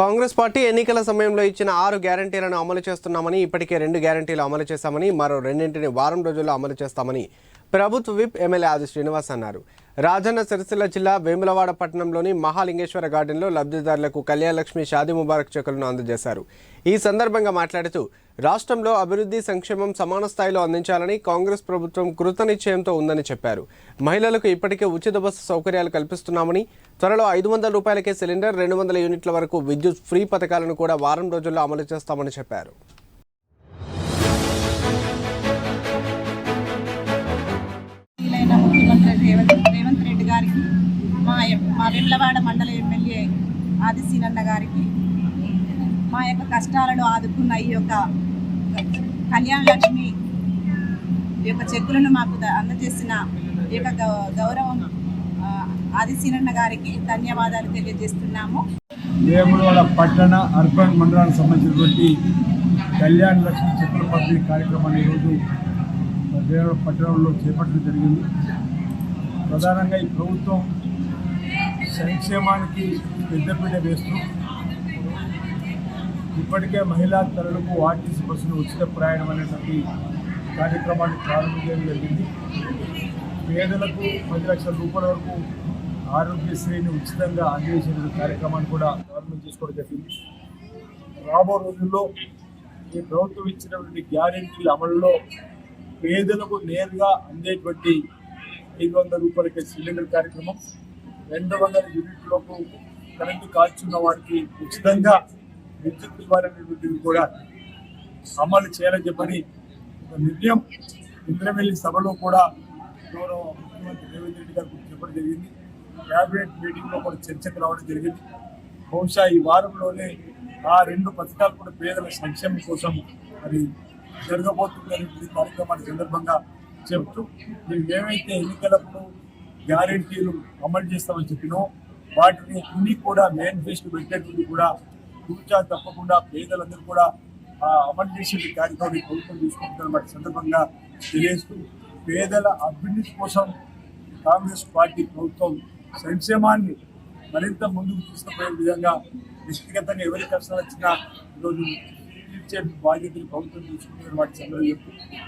Congress party ఎన్నికల సమయంలో ఇచ్చిన ఆరు గ్యారంటీలను అమలు చేస్తున్నామని ఇప్పటికే రెండు గ్యారంటీలు అమలు చేశామని మరో రెండింటిని వారం రోజుల్లో అమలు చేస్తామని ప్రభుత్వ విప్ ఎమ్మెల్యే ఆది శ్రీనివాస్ అన్నారు. రాజన్న సిరిసిల్ల జిల్లా వేములవాడ పట్టణంలోని మహాలింగేశ్వర గార్డెన్లో లబ్ధిదారులకు కళ్యాణలక్ష్మి షాదీ ముబారక్ చెక్కులను అందజేశారు. ఈ సందర్భంగా మాట్లాడుతూ రాష్ట్రంలో అభివృద్ధి సంక్షేమం సమాన స్థాయిలో అందించాలని కాంగ్రెస్ ప్రభుత్వం కృతనిశ్చయంతో ఉందని చెప్పారు. మహిళలకు ఇప్పటికే ఉచిత బస్సు సౌకర్యాలు కల్పిస్తున్నామని త్వరలో ఐదు వందల రూపాయలకే సిలిండర్ రెండు వందల యూనిట్ల వరకు విద్యుత్ ఫ్రీ పథకాలను కూడా వారం రోజుల్లో అమలు చేస్తామని చెప్పారు. రేవంత్ రేవంత్ రెడ్డి గారికి మా మా వెమ్లవాడ మండల ఎమ్మెల్యే ఆదిశీనన్న గారికి మా యొక్క కష్టాలను ఆదుకున్న ఈ యొక్క కళ్యాణ లక్ష్మి ఈ యొక్క చెక్కులను మాకు అందజేసిన ఈ యొక్క గౌ- గౌరవం ఆ, ఆదిశీనన్న గారికి ధన్యవాదాలు తెలియజేస్తున్నాము. వేములవాడ పట్టణ అర్బన్ మండలానికి సంబంధించినటువంటి కళ్యాణ లక్ష్మి చెక్కుల పంపిణీ కార్యక్రమాన్ని ఈరోజు వేముల పట్టణంలో చేపట్టడం జరిగింది. ప్రధానంగా ఈ ప్రభుత్వం సంక్షేమానికి పెద్దపీట వేస్తూ ఇప్పటికే మహిళా తరలకు ఆర్టీసీ బస్సులు ఉచిత ప్రయాణం అనేటువంటి కార్యక్రమాన్ని ప్రారంభించడం జరిగింది. పేదలకు పది లక్షల రూపాయల వరకు ఆరోగ్యశ్రీని ఉచితంగా అందించిన కార్యక్రమాన్ని కూడా ప్రారంభం చేసుకోవడం జరిగింది. రాబో రోజుల్లో ఈ ప్రభుత్వం ఇచ్చినటువంటి గ్యారెంటీల అమలులో పేదలకు నేరుగా అందేటువంటి ఐదు వందల రూపాయలకి సిలిండర్ కార్యక్రమం. రెండు వందల యూనిట్లకు కరెంటు కాల్చున్న వారికి ఉచితంగా విద్యుత్ ఇవ్వాలనేటువంటిది కూడా అమలు చేయాలని చెప్పని ఒక నిర్ణయం ఇంద్రవెల్లి సభలో కూడా గౌరవ ముఖ్యమంత్రి రేవంత్ రెడ్డి గారు చెప్పడం జరిగింది. క్యాబినెట్ మీటింగ్లో కూడా చర్చకు రావడం జరిగింది. బహుశా ఈ వారంలోనే ఆ రెండు పథకాలు కూడా పేదల సంక్షేమం కోసం మరి జరగబోతుందనే కార్యక్రమాల సందర్భంగా చెప్తూ మేము ఏమైతే ఎన్నికలప్పుడు గ్యారెంటీలు అమలు చేస్తామని చెప్పినో వాటిని అన్ని కూడా మేనిఫెస్టో పెట్టేటువంటి కూడా కూర్చా తప్పకుండా పేదలందరూ కూడా ఆ అమలు చేసే కార్యక్రమాన్ని ప్రభుత్వం తీసుకుంటున్న సందర్భంగా తెలియజేస్తూ పేదల అభివృద్ధి కోసం కాంగ్రెస్ పార్టీ ప్రభుత్వం సంక్షేమాన్ని మరింత ముందుకు తీసుకుపోయే విధంగా వ్యక్తిగతంగా ఎవరి కష్టాలు వచ్చినా ఈరోజు తీర్చే బాధ్యతలు ప్రభుత్వం తీసుకుంటున్న వాటి సందర్భంగా